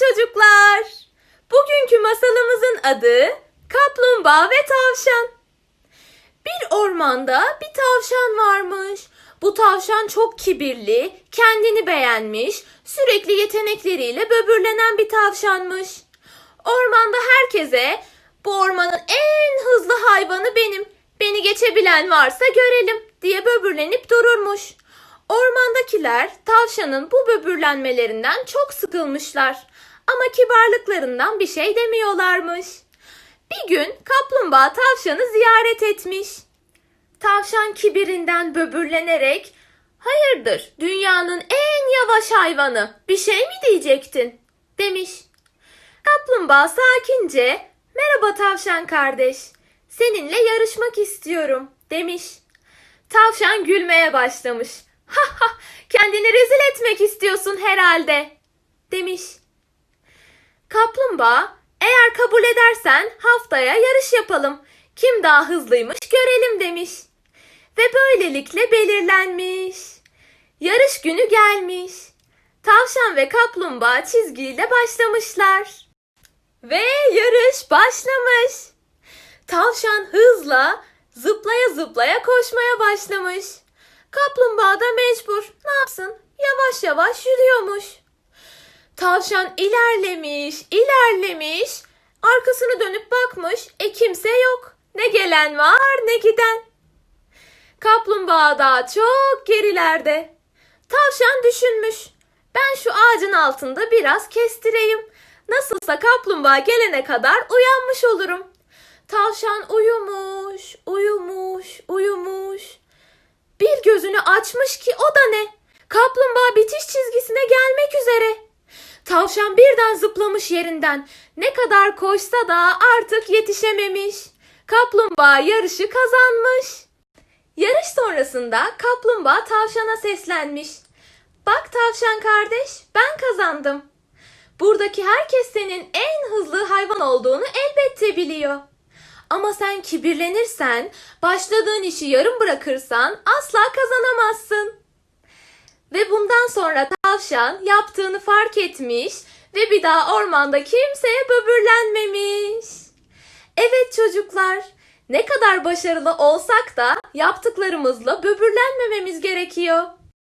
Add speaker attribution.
Speaker 1: çocuklar. Bugünkü masalımızın adı Kaplumbağa ve Tavşan. Bir ormanda bir tavşan varmış. Bu tavşan çok kibirli, kendini beğenmiş, sürekli yetenekleriyle böbürlenen bir tavşanmış. Ormanda herkese bu ormanın en hızlı hayvanı benim. Beni geçebilen varsa görelim diye böbürlenip dururmuş. Ormandakiler tavşanın bu böbürlenmelerinden çok sıkılmışlar. Ama kibarlıklarından bir şey demiyorlarmış. Bir gün kaplumbağa tavşanı ziyaret etmiş. Tavşan kibirinden böbürlenerek "Hayırdır? Dünyanın en yavaş hayvanı. Bir şey mi diyecektin?" demiş. Kaplumbağa sakince "Merhaba tavşan kardeş. Seninle yarışmak istiyorum." demiş. Tavşan gülmeye başlamış. "Ha ha, kendini rezil etmek istiyorsun herhalde." demiş. Kaplumbağa, eğer kabul edersen haftaya yarış yapalım. Kim daha hızlıymış görelim demiş. Ve böylelikle belirlenmiş. Yarış günü gelmiş. Tavşan ve kaplumbağa çizgiyle başlamışlar. Ve yarış başlamış. Tavşan hızla zıplaya zıplaya koşmaya başlamış. Kaplumbağa da mecbur. Ne yapsın? Yavaş yavaş yürüyormuş. Tavşan ilerlemiş, ilerlemiş. Arkasını dönüp bakmış. E kimse yok. Ne gelen var ne giden. Kaplumbağa daha çok gerilerde. Tavşan düşünmüş. Ben şu ağacın altında biraz kestireyim. Nasılsa kaplumbağa gelene kadar uyanmış olurum. Tavşan uyumuş, uyumuş, uyumuş. Bir gözünü açmış ki o da ne? Kaplumbağa bitiş çizgisine gelmek üzere. Tavşan birden zıplamış yerinden. Ne kadar koşsa da artık yetişememiş. Kaplumbağa yarışı kazanmış. Yarış sonrasında kaplumbağa tavşana seslenmiş. Bak tavşan kardeş, ben kazandım. Buradaki herkes senin en hızlı hayvan olduğunu elbette biliyor. Ama sen kibirlenirsen, başladığın işi yarım bırakırsan asla kazanamazsın. Ve bundan sonra tavşan yaptığını fark etmiş ve bir daha ormanda kimseye böbürlenmemiş. Evet çocuklar, ne kadar başarılı olsak da yaptıklarımızla böbürlenmememiz gerekiyor.